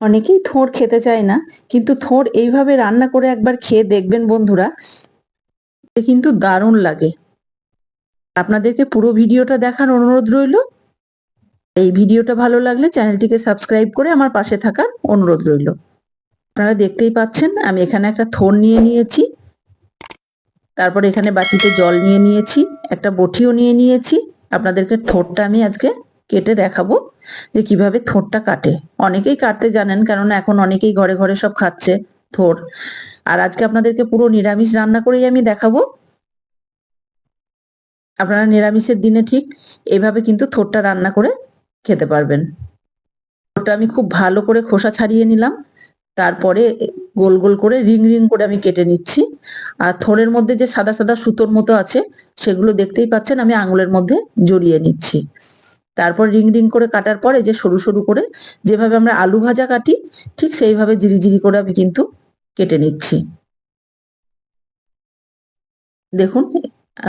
অনেকেই থোড় খেতে চায় না, কিন্তু থোড় এইভাবে রান্না করে একবার খেয়ে দেখবেন বন্ধুরা কিন্তু দারুণ লাগে। আপনাদেরকে পুরো ভিডিওটা দেখার অনুরোধ রইল। এই ভিডিওটা ভালো লাগলে চ্যানেলটিকে সাবস্ক্রাইব করে আমার পাশে থাকার অনুরোধ রইল। আপনারা দেখতেই পাচ্ছেন, আমি এখানে একটা থোড় নিয়ে নিয়েছি। তারপর এখানে বাটিতে জল নিয়ে নিয়েছি, একটা বটিও নিয়ে নিয়েছি। আপনাদেরকে থোড়টা আমি আজকে কেটে দেখাবো যে কীভাবে থোড়টা কাটে। অনেকেই কাটতে জানেন, কেননা এখন অনেকেই ঘরে ঘরে সব খাচ্ছে থোর। আর আজকে আপনাদেরকে পুরো নিরামিষ রান্না করেই আমি দেখাবো। আপনারা নিরামিষের দিনে ঠিক এভাবে কিন্তু থোড়টা রান্না করে খেতে পারবেন। থোরটা আমি খুব ভালো করে খোসা ছাড়িয়ে নিলাম। তারপরে গোল গোল করে রিং রিং করে আমি কেটে নিচ্ছি। আর থোড়ের মধ্যে যে সাদা সাদা সুতোর মতো আছে, সেগুলো দেখতেই পাচ্ছেন আমি আঙুলের মধ্যে জড়িয়ে নিচ্ছি। তারপর রিং রিং করে কাটার পরে যে সরু সরু করে যেভাবে আমরা আলু ভাজা কাটি, ঠিক সেইভাবে জিরি জিরি করে আমি কিন্তু কেটে নিচ্ছি। দেখুন,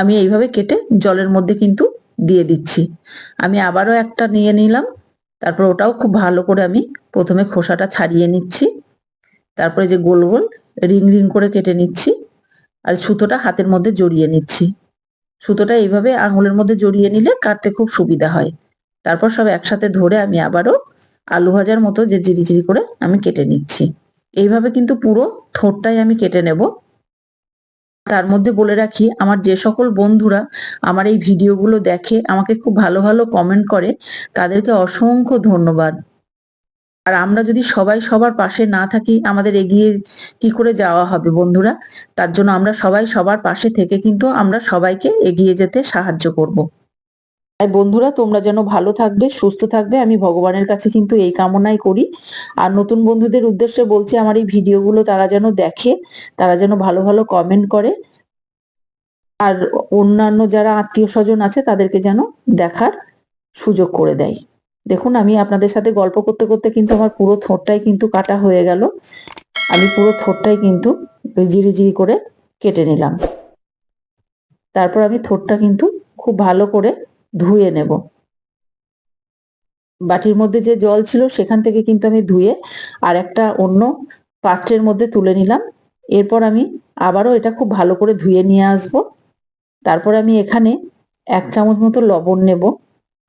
আমি এইভাবে কেটে জলের মধ্যে কিন্তু দিয়ে দিচ্ছি। আমি আবারও একটা নিয়ে নিলাম, তারপর ওটাও খুব ভালো করে আমি প্রথমে খোসাটা ছাড়িয়ে নিচ্ছি। তারপরে যে গোল গোল রিং রিং করে কেটে নিচ্ছি আর সুতোটা হাতের মধ্যে জড়িয়ে নিচ্ছি। সুতোটা এইভাবে আঙুলের মধ্যে জড়িয়ে নিলে কাটতে খুব সুবিধা হয়। তারপর সব একসাথে ধরে আমি আবারও আলু ভাজার মতো যে জিরি জিরি করে আমি কেটে নিচ্ছি। এইভাবে কিন্তু পুরো থোরটাই আমি কেটে নেব। তার মধ্যে বলে রাখি, আমার যে সকল বন্ধুরা আমার এই ভিডিওগুলো দেখে, আমাকে খুব ভালো ভালো কমেন্ট করে, তাদেরকে অসংখ্য ধন্যবাদ। আর আমরা যদি সবাই সবার পাশে না থাকি, আমাদের এগিয়ে কি করে যাওয়া হবে বন্ধুরা? তার জন্য আমরা সবাই সবার পাশে থেকে কিন্তু আমরা সবাইকে এগিয়ে যেতে সাহায্য করব। তাই বন্ধুরা, তোমরা যেন ভালো থাকবে, সুস্থ থাকবে, আমি ভগবানের কাছে কিন্তু এই কামনাই করি। আর নতুন বন্ধুদের উদ্দেশ্যে বলছি, আমার এই ভিডিওগুলো তারা যেন দেখে, তারা যেন ভালো ভালো কমেন্ট করে। আর অন্যান্য যারা আত্মীয় স্বজন আছে, তাদেরকে যেন দেখার সুযোগ করে দেয়। দেখুন, আমি আপনাদের সাথে গল্প করতে করতে কিন্তু আমার পুরো থোরটাই কিন্তু কাটা হয়ে গেল। আমি পুরো থোরটাই কিন্তু জিরি জিরি করে কেটে নিলাম। তারপর আমি থোরটা কিন্তু খুব ভালো করে ধুয়ে নেব। বাটির মধ্যে যে জল ছিল সেখান থেকে কিন্তু আমি ধুয়ে আর একটা অন্য পাত্রের মধ্যে তুলে নিলাম। এরপর আমি আবারও এটা খুব ভালো করে ধুয়ে নিয়ে আসব। তারপর আমি এখানে এক চামচ মতো লবণ নেব।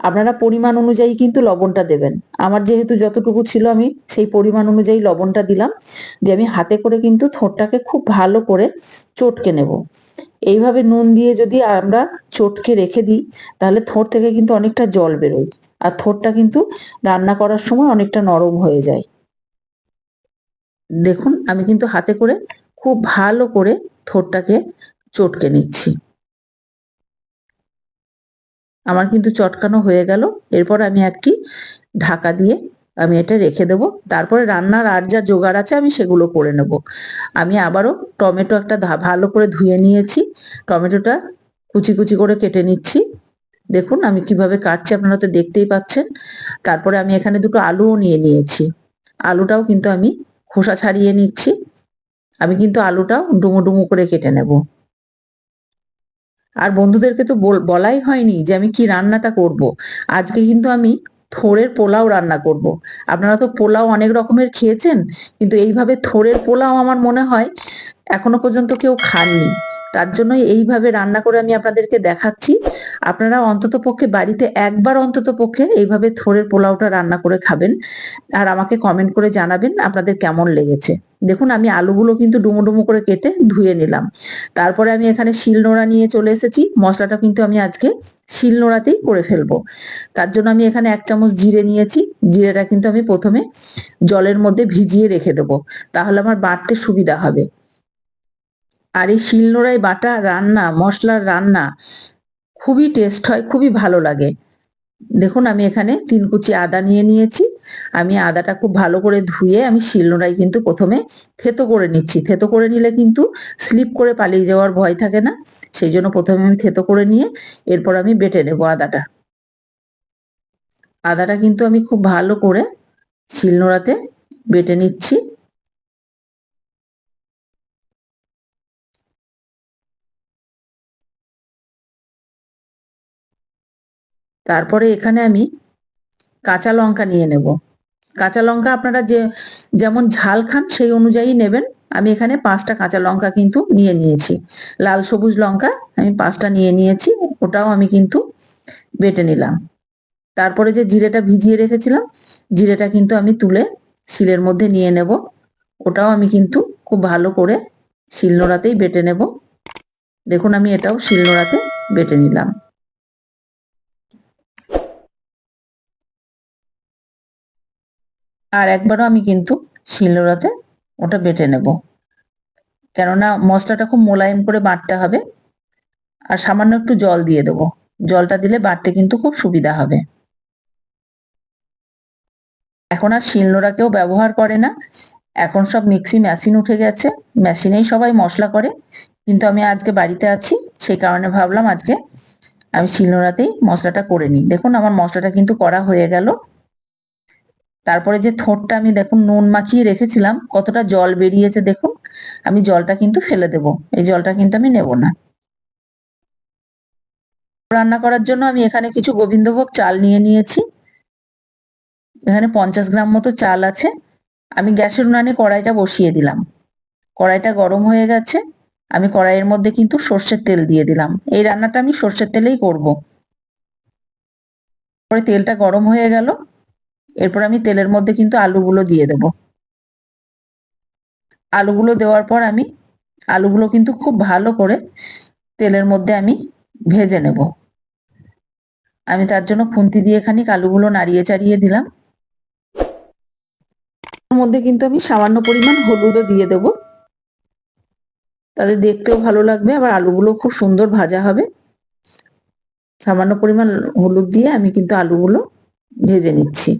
আপনারা পরিমাণ অনুযায়ী কিন্তু লবণটা দেবেন। আমার যেহেতু যতটুকু ছিল আমি সেই পরিমাণ অনুযায়ী লবণটা দিলাম। যে আমি হাতে করে কিন্তু থোরটাকে খুব ভালো করে চটকে নেব। এইভাবে নুন দিয়ে যদি আমরা চটকে রেখে দিই, তাহলে থোর থেকে কিন্তু অনেকটা জল বেরোয়। আর থোরটা কিন্তু রান্না করার সময় অনেকটা নরম হয়ে যায়। দেখুন, আমি কিন্তু হাতে করে খুব ভালো করে থোরটাকে চটকে নিচ্ছি। আমার কিন্তু চটকানো হয়ে গেল। এরপর আমি একটি ঢাকা দিয়ে আমি এটা রেখে দেবো। তারপরে রান্নার আর যা জোগাড় আছে আমি সেগুলো করে নেব। আমি আবারও টমেটো একটা ভালো করে ধুয়ে নিয়েছি। টমেটোটা কুচি কুচি করে কেটে নিচ্ছি। দেখুন আমি কীভাবে কাটছি, আপনারা তো দেখতেই পাচ্ছেন। তারপরে আমি এখানে দুটো আলুও নিয়ে নিয়েছি। আলুটাও কিন্তু আমি খোসা ছাড়িয়ে নিচ্ছি। আমি কিন্তু আলুটাও ডুমো ডুমো করে কেটে নেব। আর বন্ধুদেরকে তো বলাই হয়নি যে আমি কি রান্নাটা করব আজকে কিন্তু আমি থোরের পোলাও রান্না করব। আপনারা তো পোলাও অনেক রকমের খেয়েছেন, কিন্তু এইভাবে থোরের পোলাও আমার মনে হয় এখনও পর্যন্ত কেউ খাননি তার জন্য এইভাবে রান্না করে আমি আপনাদেরকে দেখাচ্ছি। আপনারা অন্তত পক্ষে বাড়িতে একবার অন্তত পক্ষে এইভাবে থোরের পোলাওটা রান্না করে খাবেন আর আমাকে কমেন্ট করে জানাবেন আপনাদের কেমন লেগেছে। দেখুন, আমি আলুগুলো কিন্তু ডুমো ডুমো করে কেটে ধুয়ে নিলাম। তারপরে আমি এখানে শিলনোড়া নিয়ে চলে এসেছি। মশলাটা কিন্তু আমি আজকে শিলনোড়াতেই করে ফেলব। তার জন্য আমি এখানে এক চামচ জিরে নিয়েছি। জিরেটা কিন্তু আমি প্রথমে জলের মধ্যে ভিজিয়ে রেখে দেবো। তাহলে আমার বাড়তে সুবিধা হবে। আর এই শিলনোড়ায় বাটা রান্না, মশলার রান্না খুবই টেস্ট হয়, খুবই ভালো লাগে। দেখুন, আমি এখানে তিন কুচি আদা নিয়ে নিয়েছি। আমি আদাটা খুব ভালো করে ধুয়ে আমি শিলনোড়ায় কিন্তু প্রথমে থেতো করে নিচ্ছি। থেতো করে নিলে কিন্তু স্লিপ করে পালিয়ে যাওয়ার ভয় থাকে না। সেই জন্য প্রথমে আমি থেতো করে নিয়ে এরপর আমি বেটে নেব আদাটা। আদাটা কিন্তু আমি খুব ভালো করে শিলনোড়াতে বেটে নিচ্ছি। তারপরে এখানে আমি কাঁচা লঙ্কা নিয়ে নেব। কাঁচা লঙ্কা আপনারা যে, যেমন ঝাল খান সেই অনুযায়ী নেবেন। আমি এখানে পাঁচটা কাঁচা লঙ্কা কিন্তু নিয়ে নিয়েছি। লাল সবুজ লঙ্কা আমি পাঁচটা নিয়ে নিয়েছি, ওটাও আমি কিন্তু বেটে নিলাম। তারপরে যে জিরেটা ভিজিয়ে রেখেছিলাম, জিরেটা কিন্তু আমি তুলে শিলের মধ্যে নিয়ে নেব। ওটাও আমি কিন্তু খুব ভালো করে শিলনোড়াতেই বেটে নেব। দেখুন আমি এটাও শিলনোড়াতে বেটে নিলাম। আর একবারও আমি কিন্তু শিলনোড়াতে ওটা বেটে নেব। কেননা মশলাটা খুব মোলায়েম করে বাটতে হবে আর সামান্য একটু জল দিয়ে দেবো। জলটা দিলে বাটতে কিন্তু খুব সুবিধা হবে। এখন আর শিলনোড়া কেউ ব্যবহার করে না। এখন সব মিক্সি মেশিন উঠে গেছে। মেশিনেই সবাই মশলা করে। কিন্তু আমি আজকে বাড়িতে আছি, সেই কারণে ভাবলাম আজকে আমি শিলনোড়াতেই মশলাটা করে নিই। দেখুন আমার মশলাটা কিন্তু করা হয়ে গেল। তারপরে যে থোটটা আমি দেখুন নুন মাখিয়ে রেখেছিলাম, কতটা জল বেরিয়েছে দেখুন, আমি জলটা কিন্তু ফেলে দেব, এই জলটা কিন্তু আমি নেব না। রান্না করার জন্য আমি এখানে কিছু গোবিন্দভোগ চাল নিয়ে নিয়েছি। এখানে পঞ্চাশ গ্রাম মতো চাল আছে, আমি গ্যাসের উনানে কড়াইটা বসিয়ে দিলাম। কড়াইটা গরম হয়ে গেছে, আমি কড়াইয়ের মধ্যে কিন্তু সর্ষের তেল দিয়ে দিলাম। এই রান্নাটা আমি সর্ষের তেলেই করব। পরে তেলটা গরম হয়ে গেল এরপর আমি তেলের মধ্যে কিন্তু আলুগুলো দিয়ে দেব। আলুগুলো দেওয়ার পর আমি, আলুগুলো কিন্তু খুব ভালো করে তেলের মধ্যে আমি ভেজে নেব। আমি তার জন্য খুন্তি দিয়ে খানিক আলুগুলো নাড়িয়ে চাড়িয়ে দিলাম। মধ্যে কিন্তু আমি সামান্য পরিমাণ হলুদও দিয়ে দেব। তাদের দেখতেও ভালো লাগবে, আবার আলুগুলো খুব সুন্দর ভাজা হবে। সামান্য পরিমাণ হলুদ দিয়ে আমি কিন্তু আলুগুলো ভেজে নিচ্ছি।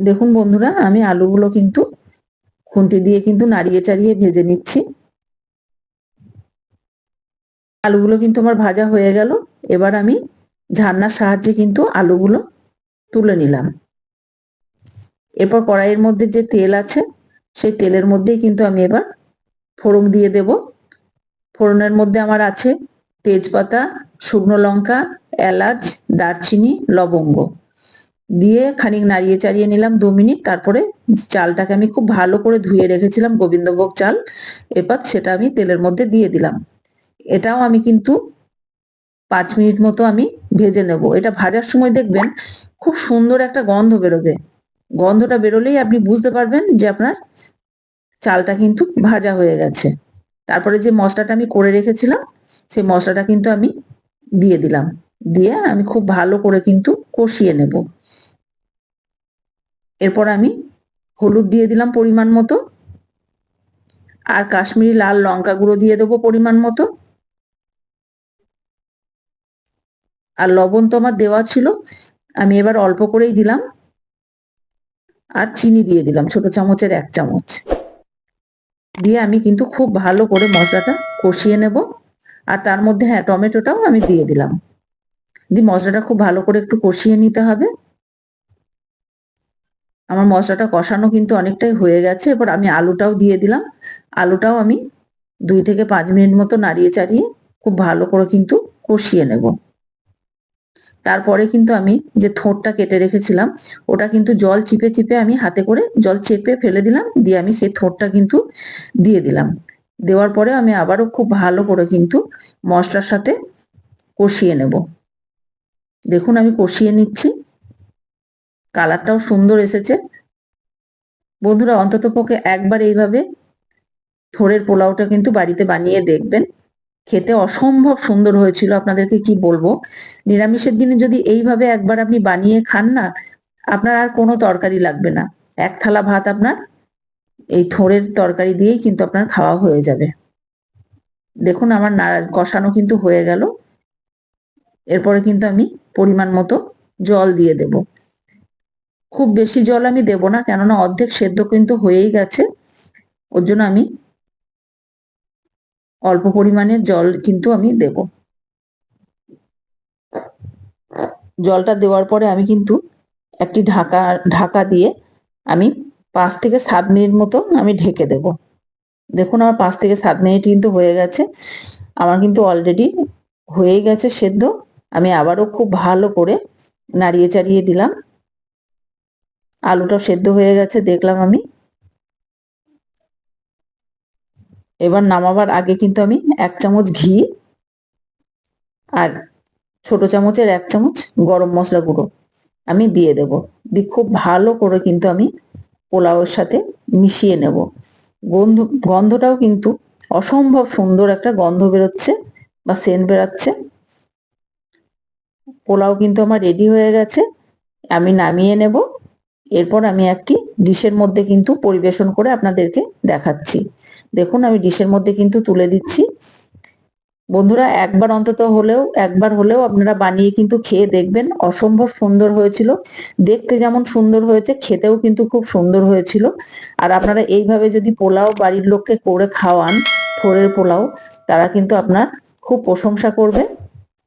দেখুন বন্ধুরা, আমি আলুগুলো কিন্তু খুন্তি দিয়ে কিন্তু নাড়িয়ে চাড়িয়ে ভেজে নিচ্ছি। আলুগুলো কিন্তু আমার ভাজা হয়ে গেল। এবার আমি ঝান্নার সাহায্যে কিন্তু আলুগুলো তুলে নিলাম। এরপর কড়াইয়ের মধ্যে যে তেল আছে, সেই তেলের মধ্যেই কিন্তু আমি এবার ফোড়ন দিয়ে দেব। ফোড়নের মধ্যে আমার আছে তেজপাতা, শুকনো লঙ্কা, এলাচ, দারচিনি, লবঙ্গ। দিয়ে খানিক নাড়িয়ে চাড়িয়ে নিলাম দু মিনিট। তারপরে চালটাকে আমি খুব ভালো করে ধুয়ে রেখেছিলাম গোবিন্দভোগ চাল। এবার সেটা আমি তেলের মধ্যে দিয়ে দিলাম। এটাও আমি কিন্তু পাঁচ মিনিট মতো আমি ভেজে নেব। এটা ভাজার সময় দেখবেন খুব সুন্দর একটা গন্ধ বেরোবে। গন্ধটা বেরোলেই আপনি বুঝতে পারবেন যে আপনার চালটা কিন্তু ভাজা হয়ে গেছে। তারপরে যে মশলাটা আমি করে রেখেছিলাম সেই মশলাটা কিন্তু আমি দিয়ে দিলাম। দিয়ে আমি খুব ভালো করে কিন্তু কষিয়ে নেব। এরপর আমি হলুদ দিয়ে দিলাম পরিমাণ মতো। আর কাশ্মীরি লাল লঙ্কা গুঁড়ো দিয়ে দেবো পরিমাণ মতো। আর লবণ তো আমার দেওয়া ছিল, আমি এবার অল্প করেই দিলাম। আর চিনি দিয়ে দিলাম, ছোট চামচের এক চামচ। দিয়ে আমি কিন্তু খুব ভালো করে মশলাটা কষিয়ে নেব। আর তার মধ্যে হ্যাঁ টমেটোটাও আমি দিয়ে দিলাম। দিয়ে মশলাটা খুব ভালো করে একটু কষিয়ে নিতে হবে। আমার মশলাটা কষানো কিন্তু অনেকটাই হয়ে গেছে। এবার আমি আলুটাও দিয়ে দিলাম। আলুটাও আমি দুই থেকে পাঁচ মিনিট মতো নাড়িয়ে চাড়িয়ে খুব ভালো করে কিন্তু কষিয়ে নেব। তারপরে কিন্তু আমি যে থোঁটটা কেটে রেখেছিলাম, ওটা কিন্তু জল চিপে চিপে আমি হাতে করে জল চেপে ফেলে দিলাম, দিয়ে আমি সেই থোঁটটা কিন্তু দিয়ে দিলাম। দেওয়ার পরে আমি আবারও খুব ভালো করে কিন্তু মশলার সাথে কষিয়ে নেব। দেখুন আমি কষিয়ে নিচ্ছি। কালারটাও সুন্দর এসেছে। বন্ধুরা, অন্তত পক্ষে একবার এইভাবে থোরের পোলাওটা কিন্তু বাড়িতে বানিয়ে দেখবেন। খেতে অসম্ভব সুন্দর হয়েছিল, আপনাদেরকে কি বলব? নিরামিষের দিনে যদি এইভাবে একবার আপনি বানিয়ে খান না, আপনার আর কোনো তরকারি লাগবে না। এক থালা ভাত আপনার, এই থোড়ের তরকারি দিয়েই কিন্তু আপনার খাওয়া হয়ে যাবে। দেখুন, আমার কষানো কিন্তু হয়ে গেল। এরপরে কিন্তু আমি পরিমাণ মতো জল দিয়ে দেব। খুব বেশি জল আমি দেব না, কেননা অর্ধেক সেদ্ধ কিন্তু হয়েই গেছে। ওর জন্য আমি অল্প পরিমাণের জল কিন্তু আমি দেব। জলটা দেওয়ার পরে আমি কিন্তু একটি ঢাকা ঢাকা দিয়ে আমি পাঁচ থেকে সাত মিনিট মতো আমি ঢেকে দেব। দেখুন আমার পাঁচ থেকে সাত মিনিট কিন্তু হয়ে গেছে। আমার কিন্তু অলরেডি হয়ে গেছে সেদ্ধ। আমি আবারও খুব ভালো করে নাড়িয়ে চাড়িয়ে দিলাম। আলুটা সেদ্ধ হয়ে গেছে, দেখলাম আমি। এবার নামাবার আগে কিন্তু আমি এক চামচ ঘি আর ছোট চামচের এক চামচ গরম মশলা গুঁড়ো আমি দিয়ে দেব। দিয়ে খুব ভালো করে কিন্তু আমি পোলাওয়ের সাথে মিশিয়ে নেব। গন্ধ, গন্ধটাও কিন্তু অসম্ভব সুন্দর একটা গন্ধ বেরোচ্ছে বা সেন্ট বেরাচ্ছে। পোলাও কিন্তু আমার রেডি হয়ে গেছে, আমি নামিয়ে নেব। এরপর আমি একটি ডিশের মধ্যে কিন্তু পরিবেশন করে আপনাদেরকে দেখাচ্ছি। দেখুন, আমি ডিশের মধ্যে কিন্তু তুলে দিচ্ছি। বন্ধুরা, একবার অন্তত হলেও, একবার হলেও আপনারা বানিয়ে কিন্তু খেয়ে দেখবেন। অসম্ভব সুন্দর হয়েছিল। দেখতে যেমন সুন্দর হয়েছে, খেতেও কিন্তু খুব সুন্দর হয়েছিল। আর আপনারা এইভাবে যদি পোলাও বাড়ির লোককে করে খাওয়ান থোড়ের পোলাও, তারা কিন্তু আপনার খুব প্রশংসা করবে।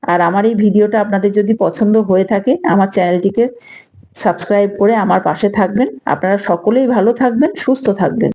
আর আমার এই ভিডিওটা আপনাদের যদি পছন্দ হয়ে থাকে, আমার চ্যানেলটিকে সাবস্ক্রাইব করে আমার পাশে থাকবেন। আপনারা সকলেই ভালো থাকবেন সুস্থ থাকবেন।